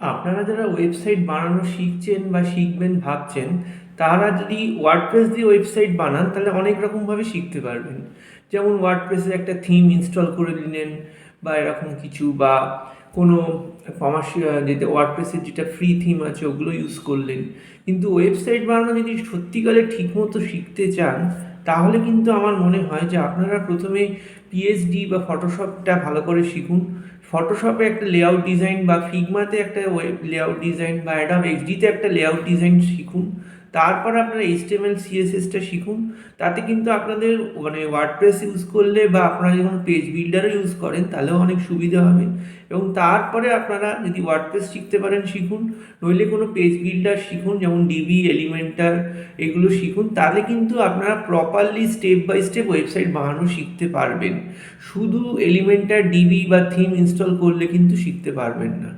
আপনারা যারা ওয়েবসাইট বানানো শিখছেন বা শিখবেন ভাবছেন, তারা যদি ওয়ার্ডপ্রেস দিয়ে ওয়েবসাইট বানান, তাহলে অনেক রকমভাবে শিখতে পারবেন। যেমন ওয়ার্ডপ্রেসের একটা থিম ইনস্টল করে নিলেন বা এরকম কিছু, বা কোনো কমার্শিয়াল যেটা ওয়ার্ডপ্রেসের যেটা ফ্রি থিম আছে, ওগুলো ইউজ করলেন। কিন্তু ওয়েবসাইট বানানো যদি সত্যিকারে ঠিকমতো শিখতে চান তাহলে কিন্তু আমার মনে হয় যে আপনারা প্রথমে পিএইচডি বা ফটোশপটা ভালো করে শিখুন। ফটোশপে একটা লেআউট ডিজাইন বা ফিগমাতে একটা ওয়েব লেআউট ডিজাইন বা অ্যাডাম এক্সডিতে একটা লেআউট ডিজাইন শিখুন। তারপর আপনারা এইচটিএমএল সিএসএসটা শিখুন। তাতে কিন্তু আপনাদের মানে ওয়ার্ডপ্রেস ইউজ করলে বা আপনারা যখন পেজ বিল্ডারও ইউজ করেন, তাহলেও অনেক সুবিধা হবে। এবং তারপরে আপনারা যদি ওয়ার্ডপ্রেস শিখতে পারেন, শিখুন। নইলে কোনো পেজ বিল্ডার শিখুন, যেমন ডিবি এলিমেন্টার এগুলো শিখুন। তাহলে কিন্তু আপনারা properly step by step website বানানো শিখতে পারবেন। শুধু এলিমেন্টার ডিবি বা থিম ইনস্টল করলে কিন্তু শিখতে পারবেন না।